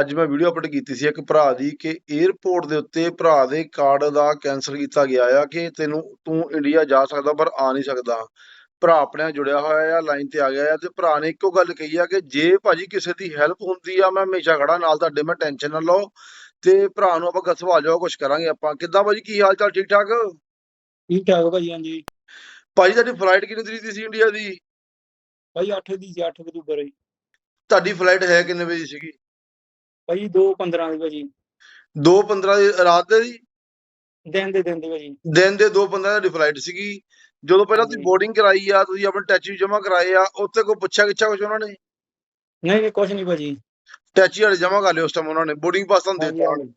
ਅੱਜ ਮੈਂ video upload ਕੀਤੀ ਸੀ ਇੱਕ ਭਰਾ ਦੀ ਕਿ 에ਅਰਪੋਰਟ ਦੇ ਉੱਤੇ ਭਰਾ ਦੇ ਕਾਰਡ ਦਾ ਕੈਂਸਲ ਕੀਤਾ ਗਿਆ ਆ ਕਿ ਤੈਨੂੰ ਤੂੰ ਇੰਡੀਆ ਜਾ ਸਕਦਾ ਪਰ ਆ ਨਹੀਂ ਸਕਦਾ। ਭਰਾ ਆਪਣੇ ਜੁੜਿਆ ਹੋਇਆ ਆ ਲਾਈਨ ਤੇ ਆ ਗਿਆ ਆ ਤੇ ਭਰਾ ਨੇ ਇੱਕੋ ਗੱਲ ਕਹੀ ਆ ਕਿ ਜੇ ਭਾਜੀ ਕਿਸੇ ਦੀ ਹੈਲਪ ਹੁੰਦੀ ਆ ਮੈਂ ਹਮੇਸ਼ਾ ਖੜਾ ਨਾਲ ਤੁਹਾਡੇ ਮੈਂ ਟੈਨਸ਼ਨ ਨਾ ਲਓ ਤੇ ਭਰਾ ਨੂੰ ਆਪਾਂ ਸਵਾਲ ਜਵਾਬ ਕੁਝ ਕਰਾਂਗੇ ਆਪਾਂ। ਕਿੱਦਾਂ ਭਾਜੀ ਕੀ ਹਾਲ ਚਾਲ ਠੀਕ ਠਾਕ? ਠੀਕ ਠਾਕ ਭਾਈ ਹਾਂਜੀ। ਭਾਜੀ ਤੁਹਾਡੀ ਫਲਾਈਟ ਕਿੰਨੀ ਤਰੀਕ ਦੀ ਸੀ ਇੰਡੀਆ ਦੀ? ਭਾਈ 8 ਦੀ ਸੀ 8 ਅਕਤੂਬਰ ਜੀ ਤੁਹਾਡੀ ਫਲਾਈਟ ਹੈ ਕਿੰਨੇ ਵਜੇ ਸੀਗੀ? ਭਾਈ 2:15 ਦੀ ਭਾਜੀ। 2:15 ਦੀ ਰਾਤ ਦੇ ਦੀ ਦਿਨ ਦੇ ਦਿਨ ਦੇ ਭਾਜੀ। ਦਿਨ ਦੇ 2:15 ਦੀ ਫਲਾਈਟ ਸੀਗੀ। ਜਦੋਂ ਪਹਿਲਾਂ ਤੁਸੀਂ। ਬੋਰਡਿੰਗ ਕਰਾਈ ਆ ਤੁਸੀਂ ਆਪਣੇ ਟੈਚੀ ਜਮ੍ਹਾਂ ਕਰਾਏ ਆ ਉੱਥੇ ਕੋਈ ਪੁੱਛਿਆ ਕਿੱਛਾ ਕੁਝ ਉਹਨਾਂ ਨੇ? ਨਹੀਂ ਨਹੀਂ ਕੁਛ ਨਹੀਂ ਭਾਜੀ। ਟੈਚੀ ਵਾਲੇ ਜਮ੍ਹਾਂ ਕਰ ਲਿਓ ਉਸ ਟਾਈਮ ਉਹਨਾਂ ਨੇ। ਬੋਰਡਿੰਗ ਪਾਸ ਹਾਂਜੀ, ਦਿੱਤਾ। ਹਾਂਜੀ।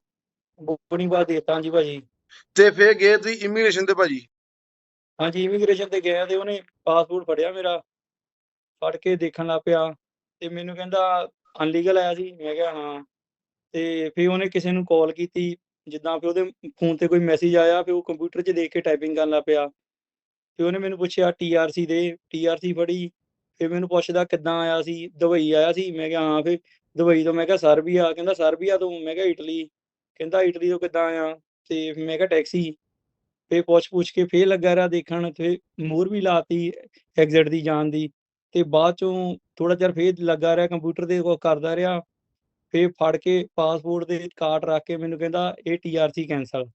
ਬੁਕਿੰਗ ਬਾਅਦ ਦੇਤਾ ਜੀ ਭਾਜੀ। ਤੇ ਫੇਰ ਗਏ ਤੁਸੀਂ ਇਮੀਗ੍ਰੇਸ਼ਨ ਤੇ ਭਾਜੀ? ਹਾਂਜੀ ਇਮੀਗ੍ਰੇਸ਼ਨ ਤੇ ਗਿਆ ਤੇ ਉਹਨੇ ਪਾਸਪੋਰਟ ਫੜਿਆ ਮੇਰਾ। ਫੜ ਕੇ ਦੇਖਣ ਲੱਗ ਪਿਆ ਤੇ ਮੈਨੂੰ ਕਹਿੰਦਾ ਅਨਲੀਗਲ ਆਇਆ ਸੀ। ਮੈਂ ਕਿਹਾ ਹਾਂ। ਤੇ ਫਿਰ ਉਹਨੇ ਕਿਸੇ ਨੂੰ ਕਾਲ ਕੀਤੀ, ਜਿੱਦਾਂ ਫਿਰ ਉਹਦੇ ਫੋਨ ਤੇ ਕੋਈ ਮੈਸੇਜ ਆਇਆ, ਫਿਰ ਉਹ ਕੰਪਿਊਟਰ 'ਚ ਦੇਖ ਕੇ ਟਾਈਪਿੰਗ ਕਰਨ ਲੱਗ ਪਿਆ। ਫਿਰ ਉਹਨੇ ਮੈਨੂੰ ਪੁੱਛਿਆ ਟੀਆਰਸੀ ਦੇ ਟੀਆਰਸੀ ਫੜੀ, ਫਿਰ ਮੈਨੂੰ ਪੁੱਛਦਾ ਕਿੱਦਾਂ ਆਇਆ ਸੀ, ਦੁਬਈ ਆਇਆ ਸੀ, ਮੈਂ ਕਿਹਾ ਹਾਂ ਫਿਰ ਦੁਬਈ ਤੋਂ, ਮੈਂ ਕਿਹਾ ਸਰਬੀਆ, ਕਹਿੰਦਾ ਸਰਬੀਆ ਤੋਂ, ਮੈਂ ਕਿਹਾ ਇਟਲੀ, ਕਹਿੰਦਾ ਇਟਲੀ ਤੋਂ ਕਿੱਦਾਂ ਆਇਆ, ਤੇ ਮੈਂ ਕਿਹਾ ਟੈਕਸੀ। ਫੇ ਪੁੱਛ ਪੁੱਛ ਕੇ ਫੇਰ ਲੱਗਾ ਰਿਹਾ ਦੇਖਣ ਤੇ ਮੋਰ ਵੀ ਲਾਤੀ ਐਗਜ਼ਿਟ ਦੀ ਜਾਣ ਦੀ, ਤੇ ਬਾਅਦ ਚੋਂ ਥੋੜਾ ਚਿਰ ਫੇਰ ਲੱਗਾ ਰਿਹਾ ਕੰਪਿਊਟਰ ਤੇ, ਉਹ ਕਰਦਾ ਰਿਹਾ। ਫੇਰ ਫੜ ਕੇ ਪਾਸਪੋਰਟ ਦੇ ਕਾਰਡ ਰੱਖ ਕੇ ਮੈਨੂੰ ਕਹਿੰਦਾ ਇਹ ਟੀਆਰਸੀ ਕੈਂਸਲ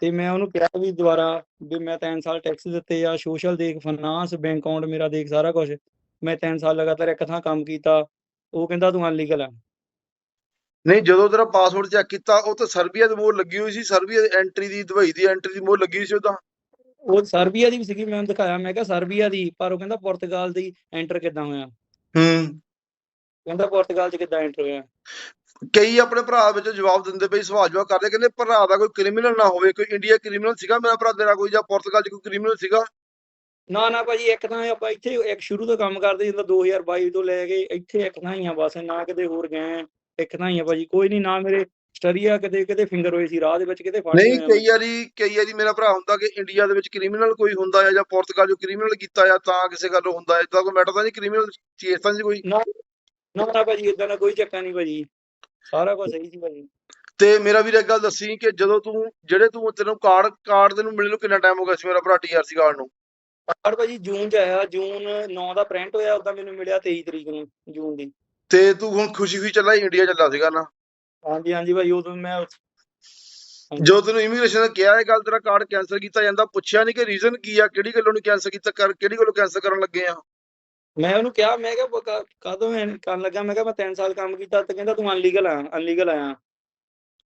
ਤੇ ਮੈਂ ਉਹਨੂੰ ਕਿਹਾ ਵੀ ਦੁਬਾਰਾ ਵੀ ਮੈਂ 3 ਸਾਲ ਟੈਕਸ ਦਿੱਤੇ ਆ ਸੋਸ਼ਲ ਦੇਖ ਫਾਈਨਾਂਸ ਬੈਂਕ ਅਕਾਊਂਟ ਮੇਰਾ ਦੇਖ ਸਾਰਾ ਕੁਝ ਮੈਂ 3 ਸਾਲ ਲਗਾਤਾਰ ਇੱਕ ਥਾਂ ਕੰਮ ਕੀਤਾ ਉਹ ਕਹਿੰਦਾ ਤੂੰ ਅਨਲੀਗਲ ਆ। ਨਹੀਂ ਜਦੋਂ ਤੇਰਾ ਪਾਸਪੋਰਟ ਚੈੱਕ ਕੀਤਾ ਉਹ ਤੇ ਸਰਬੀਆ ਦੀ ਮੋਹਰ ਲੱਗੀ ਹੋਈ ਸੀ ਸਰਬੀਆ ਦੀ ਐਂਟਰੀ ਦੀ ਦੁਬਈ ਦੀ ਐਂਟਰੀ ਦੀ ਮੋਹਰ ਲੱਗੀ ਹੋਈ ਸੀ ਉਹਦਾ ਉਹ ਸਰਬੀਆ ਦੀ ਵੀ ਸੀਗੀ ਮੈਂ ਉਹਨੂੰ ਦਿਖਾਇਆ ਮੈਂ ਕਿਹਾ ਸਰਬੀਆ ਦੀ ਪਰ ਉਹ ਕਹਿੰਦਾ ਪੁਰਤਗਾਲ ਦੀ ਐਂਟਰ ਕਿੱਦਾਂ ਹੋਇਆ। ਹੂੰ। ਕਹਿੰਦਾ ਪੁਰਤਗਾਲ ਚ ਕਿੱਦਾਂ ਐਂਟਰ ਹੋਇਆ? ਕਈ ਆਪਣੇ ਭਰਾ ਵਿੱਚ ਜਵਾਬ ਦਿੰਦੇ ਪਈ ਸਵਾਲ ਜਵਾਬ ਕਰਦੇ ਕਹਿੰਦੇ ਭਰਾ ਦਾ ਕੋਈ ਕ੍ਰਿਮੀਨਲ ਨਾ ਹੋਵੇ ਕੋਈ ਇੰਡੀਆ ਕ੍ਰਿਮੀਨਲ ਸੀਗਾ ਮੇਰਾ ਭਰਾ ਤੇਰਾ ਕੋਈ ਜਾਂ ਪੁਰਤਗਾਲ ਚ ਕੋਈ ਕ੍ਰਿਮੀਨਲ ਸੀਗਾ? ਨਾ ਨਾ ਭਾਜੀ ਇੱਕ ਤਾਂ ਆਪਾਂ ਇੱਥੇ ਇੱਕ ਸ਼ੁਰੂ ਤੋਂ ਕੰਮ ਕਰਦੇ ਜਿੱਦਾਂ 2022 ਤੋਂ ਲੈ ਕੇ ਇੱਥੇ ਇੱਕ ਥਾਂ ਹੀ ਆ ਬਸ ਨਾ ਕਿਤੇ ਹੋਰ ਗਏ ਇੱਕ ਥਾਂ ਹੀ ਆ ਭਾਜੀ ਕੋਈ ਨਹੀਂ ਨਾ ਮੇਰੇ ਸਟਰੀਆ ਕਿਤੇ ਕਿਤੇ ਫਿੰਗਰ ਹੋਏ ਸੀ ਰਾਹ ਦੇ ਵਿੱਚ ਕਿਤੇ ਫੜ ਨਹੀਂ। ਕਈ ਵਾਰੀ ਕਈ ਵਾਰੀ ਮੇਰਾ ਭਰਾ ਹੁੰਦਾ ਕਿ ਇੰਡੀਆ ਦੇ ਵਿੱਚ ਕ੍ਰਿਮੀਨਲ ਕੋਈ ਹੁੰਦਾ ਆ ਜਾਂ ਪੁਰਤਗਾਲ ਜੋ ਕ੍ਰਿਮੀਨਲ ਕੀਤਾ ਆ ਤਾਂ ਕਿਸੇ ਗੱਲੋਂ ਹੁੰਦਾ ਹੈ ਇਦਾਂ ਕੋਈ ਮੈਟਰ ਤਾਂ ਨਹੀਂ ਕ੍ਰਿਮੀਨਲ ਕੇਸ ਤਾਂ ਨਹੀਂ ਕੋਈ। ਨਾ ਨਾ ਨਾ ਭਾਜੀ ਇਦਾਂ ਦਾ ਕੋਈ ਚੱਕਰ ਨਹੀਂ ਭਾਜੀ। ਸਾਰਾ ਕੁਝ ਸਹੀ ਸੀ ਭਾਜੀ। ਤੇ ਮੇਰਾ ਵੀਰ ਇੱਕ ਗੱਲ ਦੱਸੀ ਕਿ ਜਦੋਂ ਤੂੰ ਜਿਹੜੇ ਤੂੰ ਤੈਨੂੰ ਕਾਰਡ ਕਾਰਡ ਤੈਨੂੰ ਮਿਲਣ ਨੂੰ ਕਿੰਨਾ ਟਾਈਮ ਹੋ ਗਿਆ ਸੀ ਮੇਰਾ ਭਰਾ ਟੀਆਰਸੀ ਕਾਰਡ ਨੂੰ? ਪਰ ਭਾਜੀ ਜੂਨ ਚ ਆਇਆ ਜੂਨ 9 ਦਾ ਪ੍ਰਿੰਟ ਹੋਇਆ ਉਦਾਂ ਮੈਨੂੰ ਮਿਲਿਆ 23 ਤਰੀਕ ਨੂੰ ਜੂਨ ਦੀ। ਤੇ ਤੂੰ ਹੁਣ ਖੁਸ਼ੀ ਖੁਸ਼ੀ ਚੱਲਾ ਇੰਡੀਆ ਚੱਲਾ ਸੀਗਾ ਨਾ? ਹਾਂਜੀ ਹਾਂਜੀ ਭਾਜੀ ਉਦੋਂ ਮੈਂ। ਜੋ ਤੈਨੂੰ ਇਮੀਗ੍ਰੇਸ਼ਨ ਨੇ ਕਿਹਾ ਇਹ ਗੱਲ ਤੇਰਾ ਕਾਰਡ ਕੈਂਸਲ ਕੀਤਾ ਜਾਂਦਾ ਪੁੱਛਿਆ ਨਹੀਂ ਕਿ ਰੀਜ਼ਨ ਕੀ ਆ ਕਿਹੜੀ ਗੱਲੋਂ ਨਹੀਂ ਕੈਂਸਲ ਕੀਤਾ ਕਰ ਕਿਹੜੀ ਗੱਲੋਂ ਕੈਂਸਲ ਕਰਨ ਲੱਗੇ ਆ? ਮੈਂ ਉਹਨੂੰ ਕਿਹਾ ਮੈਂ ਕਿਹਾ ਕਦੋਂ ਐਂ ਕਰਨ ਲੱਗਾ? ਮੈਂ ਕਿਹਾ ਮੈਂ 3 ਸਾਲ ਕੰਮ ਕੀਤਾ ਤੇ ਕਹਿੰਦਾ ਤੂੰ ਅਨਲੀਗਲ ਆ ਅਨਲੀਗਲ ਆਇਆ।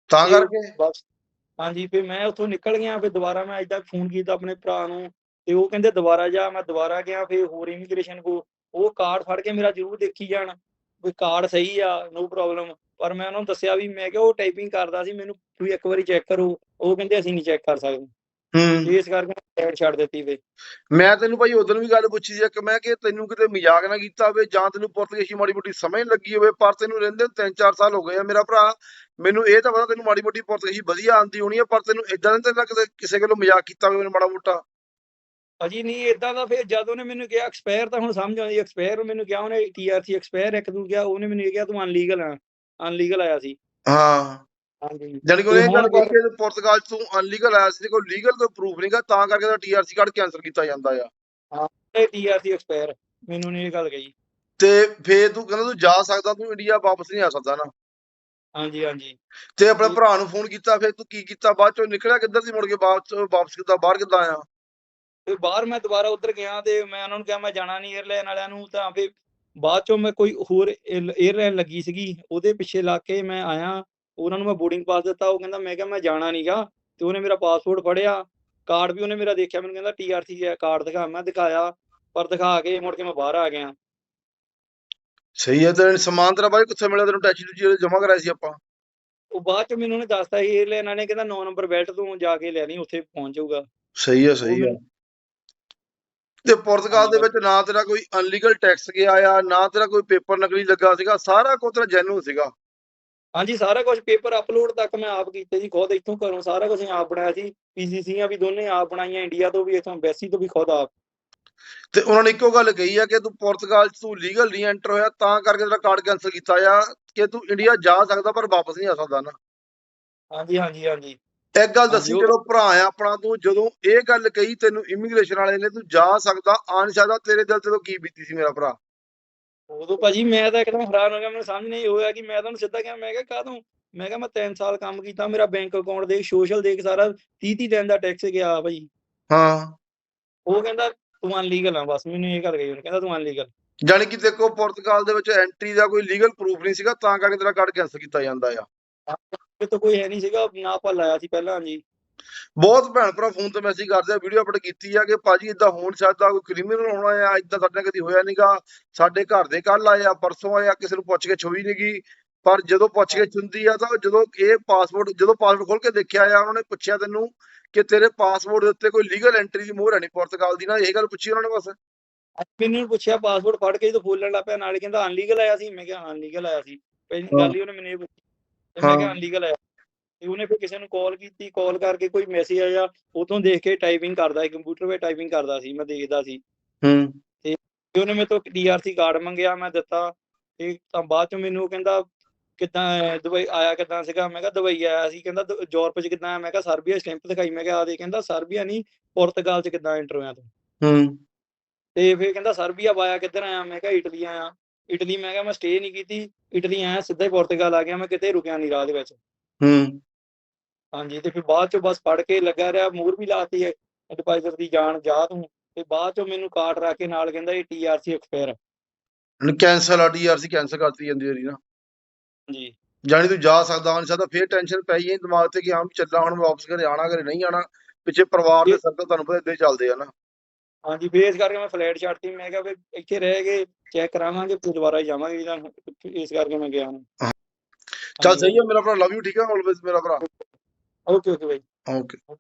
ਤਾਂ ਕਰਕੇ? ਬਸ। ਹਾਂਜੀ ਫਿਰ ਮੈਂ ਉੱਥੋਂ ਨਿਕਲ ਗਿਆ ਫਿਰ ਦੁਬਾਰਾ ਮੈਂ ਏਦਾਂ ਫੋਨ ਕੀਤਾ ਆਪਣੇ ਭਰਾ ਨੂੰ ਤੇ ਉਹ ਕਹਿੰਦੇ ਦੁਬਾਰਾ ਜਾ ਮੈਂ ਦੁਬਾਰਾ ਗਿਆ ਫਿਰ ਹੋਰ ਇਮੀਗ੍ਰੇਸ਼ਨ ਕੋ ਉਹ ਕਾਰਡ ਫੜ ਕੇ ਮੇਰਾ ਜ਼ਰੂਰ ਦੇਖੀ ਜਾਣ ਵੀ ਕਾਰਡ ਸਹੀ ਆ ਨੋ ਪ੍ਰੋਬਲਮ ਪਰ ਮੈਂ ਉਹਨਾਂ ਨੂੰ ਦੱਸਿਆ ਵੀ ਮੈਂ ਕਿਹਾ ਉਹ ਟਾਈਪਿੰਗ ਕਰਦਾ ਸੀ ਮੈਨੂੰ ਤੁਸੀਂ ਇੱਕ ਵਾਰੀ ਚੈੱਕ ਕਰੋ ਉਹ ਕਹਿੰਦੇ ਅਸੀਂ ਨਹੀਂ ਚੈੱਕ ਕਰ ਸਕਦੇ। ਹੂੰ। ਇਸ ਕਰਕੇ ਸਾਈਡ ਛੱਡ ਦਿੱਤੀ ਵੇ। ਮੈਂ ਤੈਨੂੰ ਭਾਈ ਉਦੋਂ ਵੀ ਗੱਲ ਪੁੱਛੀ ਸੀ ਕਿ ਮੈਂ ਕਿ ਤੈਨੂੰ ਕਿਤੇ ਮਜ਼ਾਕ ਨਾ ਕੀਤਾ ਹੋਵੇ ਜਾਂ ਤੈਨੂੰ ਪੁਰਤਗਾਲੀ ਮਾੜੀ ਮੋਟੀ ਸਮਝ ਲੱਗੀ ਹੋਵੇ ਪਰ ਤੈਨੂੰ ਰਹਿੰਦੇ ਨੂੰ ਤਿੰਨ ਚਾਰ ਸਾਲ ਹੋ ਗਏ ਆ ਮੇਰਾ ਭਰਾ ਮੈਨੂੰ ਇਹ ਤਾਂ ਪਤਾ ਤੈਨੂੰ ਮਾੜੀ ਮੋਟੀ ਪੁਰਤਗਾਲੀ ਵਧੀਆ ਆਉਂਦੀ ਹੋਣੀ ਆ ਪਰ ਤੈਨੂੰ ਇਦਾਂ ਨਹੀਂ ਤੈਨੂੰ ਕਿਤੇ ਕਿਸੇ ਗੱਲੋਂ ਮਜ਼ਾਕ ਕੀਤਾ ਹੋਵੇ ਮੈਨੂੰ ਮਾੜਾ ਮੋਟਾ। ਅਜੀ ਨਹੀਂ ਇਦਾਂ ਦਾ ਫਿਰ ਜਦ ਉਹਨੇ ਮੈਨੂੰ ਕਿਹਾ ਐਕਸਪਾਇਰ ਤਾਂ ਹੁਣ ਸਮਝ ਆਉਂਦੀ ਐਕਸਪਾਇਰ ਮੈਨੂੰ ਕਿਹਾ ਉਹਨੇ ਟੀਆਰਸੀ ਐਕਸਪਾਇਰ ਇੱਕ ਨੂੰ ਕਿਹਾ ਉਹਨੇ ਮੈਨੂੰ ਇਹ ਕਿਹਾ ਤੂੰ ਅਨਲੀਗਲ ਆ ਅਨਲੀਗਲ ਆਇਆ ਸੀ। ਹਾਂ। ਹਾਂਜੀ। ਜਾਣੀ ਕਿ ਉਹਨੇ ਗੱਲ ਹੁਣ ਕਹੀ ਕਿ ਪੁਰਤਗਾਲ ਤੂੰ ਅਨਲੀਗਲ ਆਇਆ ਸੀ ਤੇ ਕੋਈ ਲੀਗਲ ਕੋਈ ਪ੍ਰੂਫ ਨਹੀਂਗਾ ਤਾਂ ਕਰਕੇ ਤਾਂ ਟੀਆਰਸੀ ਕਾਰਡ ਕੈਂਸਲ ਕੀਤਾ ਜਾਂਦਾ ਆ। ਇਹ ਟੀਆਰਸੀ ਐਕਸਪਾਇਰ ਮੈਨੂੰ ਨਹੀਂ ਇਹ ਗੱਲ ਕਹੀ। ਤੇ ਫੇਰ ਤੂੰ ਕਹਿੰਦਾ ਤੂੰ ਜਾ ਸਕਦਾ ਤੂੰ ਇੰਡੀਆ ਵਾਪਸ ਨਹੀਂ ਆ ਸਕਦਾ ਨਾ। ਹਾਂਜੀ ਹਾਂਜੀ। ਤੇ ਆਪਣੇ। ਭਰਾ ਨੂੰ ਫੋਨ ਕੀਤਾ ਫਿਰ ਤੂੰ ਕੀ ਕੀਤਾ ਬਾਅਦ ਚੋਂ ਨਿਕਲਿਆ ਕਿੱਧਰ ਸੀ ਮੁੜ ਕੇ ਵਾਪਸ ਵਾਪਸ ਕਿੱਦਾਂ ਬਾਹਰ ਕਿੱਦਾਂ ਆਇਆ? ਤੇ ਬਾਹਰ ਮੈਂ ਦੁਬਾਰਾ ਉੱਧਰ ਗਿਆ ਤੇ ਮੈਂ ਉਹਨਾਂ ਨੂੰ ਕਿਹਾ ਮੈਂ ਜਾਣਾ ਨਹੀਂ 에ਅਰਲਾਈਨ ਵਾਲਿਆਂ ਨੂੰ ਤਾਂ ਫਿਰ ਬਾਅਦ ਚੋਂ ਮੈਂ ਕੋਈ ਹੋਰ 에ਅਰਲਾਈਨ ਲੱਗੀ ਸੀਗੀ ਉਹਦੇ ਪਿੱਛੇ ਲੱਗ ਕੇ ਮੈਂ ਆਇਆ। ਉਹਨਾਂ ਨੂੰ ਮੈਂ ਬੋਰਡਿੰਗ ਪਾਸ ਦਿੱਤਾ ਉਹ ਕਹਿੰਦਾ ਮੈਂ ਕਿਹਾ ਮੈਂ ਜਾਣਾ ਨਹੀਂਗਾ ਤੇ ਉਹਨੇ ਮੇਰਾ ਪਾਸਪੋਰਟ ਫੜਿਆ। ਕਾਰਡ ਵੀ ਉਹਨੇ ਮੇਰਾ ਦੇਖਿਆ ਮੈਨੂੰ ਕਹਿੰਦਾ ਟੀਆਰਸੀ ਕਾਰਡ ਦਿਖਾ ਮੈਂ ਦਿਖਾਇਆ ਪਰ ਦਿਖਾ ਕੇ ਮੁੜ ਕੇ ਮੈਂ ਬਾਹਰ ਆ ਗਿਆ। ਸਹੀ ਹੈ ਤੇ ਸਮਾਨ ਤੇਰਾ ਬਾਈ ਕਿੱਥੇ ਮਿਲਿਆ? ਤੈਨੂੰ ਟੈਚੀ ਟੂਚੀ ਜਮਾ ਕਰਾਇਆ ਸੀ ਆਪਾਂ। ਉਹ ਬਾਅਦ ਚ ਮੈਨੂੰ ਉਹਨੇ ਦੱਸਤਾ ਸੀ 에ਅਰਲਾਈਨ ਵਾਲੇ ਕਹਿੰਦਾ 9 ਨੰਬਰ ਬੈਲਟ ਤੋਂ ਜਾ ਕੇ ਲੈਣੀ ਉੱਥੇ ਪਹੁੰਚ ਜਾਊਗਾ। ਸਹੀ ਹੈ ਸਹੀ ਹੈ। ਤੇ ਪੁਰਤਗਾਲ ਦੇ ਵਿੱਚ ਨਾ ਤੇਰਾ ਕੋਈ ਅਨਲੀਗਲ ਟੈਕਸ ਗਿਆ ਆ ਨਾ ਤੇਰਾ ਕੋਈ ਪੇਪਰ ਨਕਲੀ ਲੱਗਾ ਸੀਗਾ ਸਾਰਾ ਕੁਝ ਤੇਰਾ ਜੈਨੂਨ ਸੀਗਾ। ਹਾਂਜੀ ਸਾਰਾ ਕੁਝ ਪੇਪਰ ਅਪਲੋਡ ਤੱਕ ਮੈਂ ਆਪ ਕੀਤੇ ਜੀ ਖੁਦ ਇੱਥੋਂ ਘਰੋਂ ਸਾਰਾ ਕੁਝ ਆਪ ਬਣਾਇਆ ਸੀ ਪੀਸੀਸੀਆਂ ਵੀ ਦੋਨੇ ਆਪ ਬਣਾਈਆਂ ਇੰਡੀਆ ਤੋਂ ਵੀ ਇੱਥੋਂ ਐਮਬੈਸੀ ਤੋਂ ਵੀ ਖੁਦ ਆਪ। ਤੇ ਉਹਨਾਂ ਨੇ ਇੱਕੋ ਗੱਲ ਕਹੀ ਆ ਕਿ ਤੂੰ ਪੁਰਤਗਾਲ ਚ ਤੂੰ ਲੀਗਲ ਨਹੀਂ ਐਂਟਰ ਹੋਇਆ ਤਾਂ ਕਰਕੇ ਤੇਰਾ ਕਾਰਡ ਕੈਂਸਲ ਕੀਤਾ ਆ ਕਿ ਤੂੰ ਇੰਡੀਆ ਜਾ ਸਕਦਾ ਪਰ ਵਾਪਸ ਨਹੀਂ ਆ ਸਕਦਾ ਨਾ। ਹਾਂਜੀ ਹਾਂਜੀ ਹਾਂਜੀ। ਇੱਕ ਗੱਲ ਦੱਸੀ ਜਦੋਂ ਭਰਾ ਆ ਆਪਣਾ ਤੂੰ ਜਦੋਂ ਇਹ ਗੱਲ ਕਹੀ ਤੈਨੂੰ ਇਮੀਗ੍ਰੇਸ਼ਨ ਵਾਲੇ ਨੇ ਤੂੰ ਜਾ ਸਕਦਾ ਆ ਨਹੀਂ ਸਕਦਾ ਤੇਰੇ ਦਿਲ ਤੇ ਤੋਂ ਕੀ ਬੀਤੀ ਸੀ ਮੇਰਾ ਭਰਾ? ਉਦੋਂ ਭਾਜੀ ਮੈਂ ਤਾਂ ਇੱਕਦਮ ਹੈਰਾਨ ਹੋ ਗਿਆ ਮੈਨੂੰ ਸਮਝ ਨਹੀਂ ਹੋਇਆ ਕਿ ਮੈਂ ਤੁਹਾਨੂੰ ਸਿੱਧਾ ਕਿਹਾ ਮੈਂ ਕਿਹਾ ਕਾਹਤੋਂ? ਮੈਂ ਕਿਹਾ ਮੈਂ 3 ਸਾਲ ਕੰਮ ਕੀਤਾ ਮੇਰਾ ਬੈਂਕ ਅਕਾਊਂਟ ਦੇਖ ਸੋਸ਼ਲ ਦੇਖ ਸਾਰਾ 30 30 ਦਿਨ ਦਾ ਟੈਕਸ ਗਿਆ ਭਾਜੀ। ਹਾਂ। ਉਹ ਕਹਿੰਦਾ ਤੂੰ ਅਨਲੀਗਲ ਆ ਬਸ ਮੈਨੂੰ ਇਹ ਗੱਲ ਕਹੀ ਉਹਨੇ ਕਹਿੰਦਾ ਤੂੰ ਅਨਲੀਗਲ ਜਾਣੀ ਕਿ ਦੇਖੋ ਪੁਰਤਗਾਲ ਦੇ ਵਿੱਚ ਐਂਟਰੀ ਦਾ ਕੋਈ ਲੀਗਲ ਪ੍ਰੂਫ ਨਹੀਂ ਸੀਗਾ ਤਾਂ ਕਰਕੇ ਤੇਰਾ ਕਾਰਡ ਕੈਂਸਲ ਕੀਤਾ ਜਾਂਦਾ ਆ। ਤਾਂ ਕੋਈ ਹੈ ਨਹੀਂ ਸੀਗਾ ਨਾ ਆਪਾਂ ਲਾਇਆ ਸੀ ਪਹਿਲਾਂ ਜੀ ਬਹੁਤ ਭੈਣ ਭਰਾ ਫੋਨ ਤੇ ਮੈਸੇਜ ਕਰਦੇ ਆ ਵੀਡੀਓ ਅਪਲੋਡ ਕੀਤੀ ਆ ਕਿ ਭਾਜੀ ਇਦਾਂ ਹੋਣ ਸਕਦਾ ਕੋਈ ਕ੍ਰਿਮੀਨਲ ਹੋਣਾ ਆ ਇਦਾਂ ਸਾਡੇ ਨਾਲ ਕਦੀ ਹੋਇਆ ਨਹੀਂਗਾ ਸਾਡੇ ਘਰ ਦੇ ਕੱਲ ਆਏ ਆ ਪਰਸੋਂ ਆਏ ਆ ਕਿਸੇ ਨੂੰ ਪੁੱਛ ਕੇ ਛੋਈ ਨਹੀਂਗੀ ਪਰ ਜਦੋਂ ਪੁੱਛ ਕੇ ਚੁੰਦੀ ਆ ਤਾਂ ਜਦੋਂ ਇਹ ਪਾਸਪੋਰਟ ਜਦੋਂ ਪਾਸਪੋਰਟ ਖੋਲ ਕੇ ਦੇਖਿਆ ਆ ਉਹਨਾਂ ਨੇ ਪੁੱਛਿਆ ਤੈਨੂੰ ਕਿ ਤੇਰੇ ਪਾਸਪੋਰਟ ਦੇ ਉੱਤੇ ਕੋਈ ਲੀਗਲ ਐਂਟਰੀ ਦੀ ਮੋਹਰ ਹੈ ਨਹੀਂ ਪੁਰਤਗਾਲ ਦੀ? ਨਾ ਇਹ ਗੱਲ ਪੁੱਛੀ ਉਹਨਾਂ ਨੇ ਬਸ। ਮੈਨੂੰ ਪੁੱਛਿਆ ਪਾਸਪੋਰਟ ਫੜ ਕੇ ਜਦੋਂ ਫੋਲਣ ਲੱਗ ਪਿਆ ਨਾਲੇ ਕਹਿੰਦਾ ਅਨਲੀਗਲ ਆਇਆ ਸੀ। ਮੈਂ ਕਿਹਾ ਅਨਲੀਗਲ ਆਇਆ ਸੀ। ਪਹਿਲੀ। ਗੱਲ ਹੀ ਉਹਨੇ ਮੈਨੂੰ ਇਹ ਪੁੱਛੀ। ਮੈਂ ਕਿਹਾ। ਅਨਲੀਗਲ ਆਇਆ। ਤੇ ਉਹਨੇ ਫਿਰ ਕਿਸੇ ਨੂੰ ਕਾਲ ਕੀਤੀ ਕਾਲ ਕਰਕੇ ਕੋਈ ਮੈਸੇਜ ਆਇਆ ਉਤੋਂ ਦੇਖ ਕੇ ਟਾਈਪਿੰਗ ਕਰਦਾ ਸੀ ਕੰਪਿਊਟਰ 'ਤੇ ਟਾਈਪਿੰਗ ਕਰਦਾ ਸੀ ਮੈਂ ਦੇਖਦਾ ਸੀ। ਹੂੰ। ਤੇ ਉਹਨੇ ਮੇਰੇ ਤੋਂ ਡੀਆਰਸੀ ਕਾਰਡ ਮੰਗਿਆ ਮੈਂ ਦਿੱਤਾ ਤੇ ਤਾਂ ਬਾਅਦ ਚ ਮੈਨੂੰ ਕਹਿੰਦਾ ਕਿੱਦਾਂ ਦੁਬਈ ਆਇਆ ਕਿੱਦਾਂ ਸੀਗਾ? ਮੈਂ ਕਿਹਾ ਦੁਬਈ ਆਇਆ ਸੀ ਕਹਿੰਦਾ ਯੂਰਪ ਚ ਕਿੱਦਾਂ ਆਇਆ ਮੈਂ ਕਿਹਾ ਸਰਬੀਆ ਸਟੈਂਪ ਦਿਖਾਈ ਮੈਂ ਕਿਹਾ ਆ ਦੇ ਕਹਿੰਦਾ ਸਰਬੀਆ ਨਹੀਂ ਪੁਰਤਗਾਲ ਚ ਕਿੱਦਾਂ ਐਂਟਰ ਹੋਇਆ ਤੂੰ? ਹੂੰ। ਤੇ ਫਿਰ ਕਹਿੰਦਾ ਸਰਬੀਆ ਵਾਇਆ ਕਿੱਧਰ ਆਇਆ? ਮੈਂ ਕਿਹਾ ਇਟਲੀ ਆਇਆ। ਇਟਲੀ ਮੈਂ ਕਿਹਾ ਮੈਂ ਸਟੇ ਨਹੀਂ ਕੀਤੀ ਇਟਲੀ ਆਇਆ ਸਿੱਧਾ ਹੀ ਪੁਰਤਗਾਲ ਆ ਗਿਆ ਮੈਂ ਕਿਤੇ ਰੁਕਿਆ ਨਹੀਂ ਰਾਹ ਦੇ ਵਿੱਚ। ਹੂੰ। ਹਾਂਜੀ ਤੇ ਫਿਰ ਬਾਅਦ ਚ ਬਸ ਫੜ ਕੇ ਲੱਗਾ ਰਿਹਾ ਮੂਰ ਵੀ ਲਾਤੀ ਹੈ ਐਡਵਾਈਜ਼ਰ ਦੀ ਜਾਨ ਜਾ ਤੂੰ ਤੇ ਬਾਅਦ ਚ ਮੈਨੂੰ ਕਾਰਡ ਰੱਖ ਕੇ ਨਾਲ ਕਹਿੰਦਾ ਇਹ ਟੀਆਰਸੀ ਐਕਸਪਾਇਰ ਕੈਂਸਲ ਆ ਡੀਆਰਸੀ ਕੈਂਸਲ ਕਰਤੀ ਜਾਂਦੀ ਵਾਰੀ ਨਾ। ਜੀ ਜਾਣੀ ਤੂੰ ਜਾ ਸਕਦਾ ਨਹੀਂ ਸਕਦਾ ਫੇਰ ਟੈਨਸ਼ਨ ਪੈ ਗਈ ਦਿਮਾਗ ਤੇ ਕਿ ਹਾਂ ਚੱਲਾਂ ਹੁਣ ਵਾਪਸ ਘਰੇ ਆਣਾ ਘਰੇ ਨਹੀਂ ਆਣਾ ਪਿੱਛੇ ਪਰਿਵਾਰ ਦੇ ਸਰਕਲ ਤੁਹਾਨੂੰ ਪਤਾ ਹੀ ਚੱਲਦੇ ਆ ਨਾ। ਹਾਂਜੀ ਬੇਸ ਕਰਕੇ ਮੈਂ ਫਲੈਟ ਛੱਡਤੀ ਮੈਂ ਕਿਹਾ ਵੀ ਇੱਥੇ ਰਹਿ ਕੇ ਚੈੱਕ ਕਰਾਵਾਂਗੇ ਫਿਰ ਦੁਬਾਰਾ ਹੀ ਜਾਵਾਂਗੇ ਇਸ ਕਰਕੇ ਮੈਂ ਗਿਆ ਹਾਂ ਚੱਲ ਸਹੀ ਹੈ ਮੇਰਾ ਭਰਾ ਲਵ ਯੂ ਠੀਕ ਹੈ ਆਲਵੇਜ਼ ਮੇਰਾ ਭਰਾ। Ah, ok, Okay.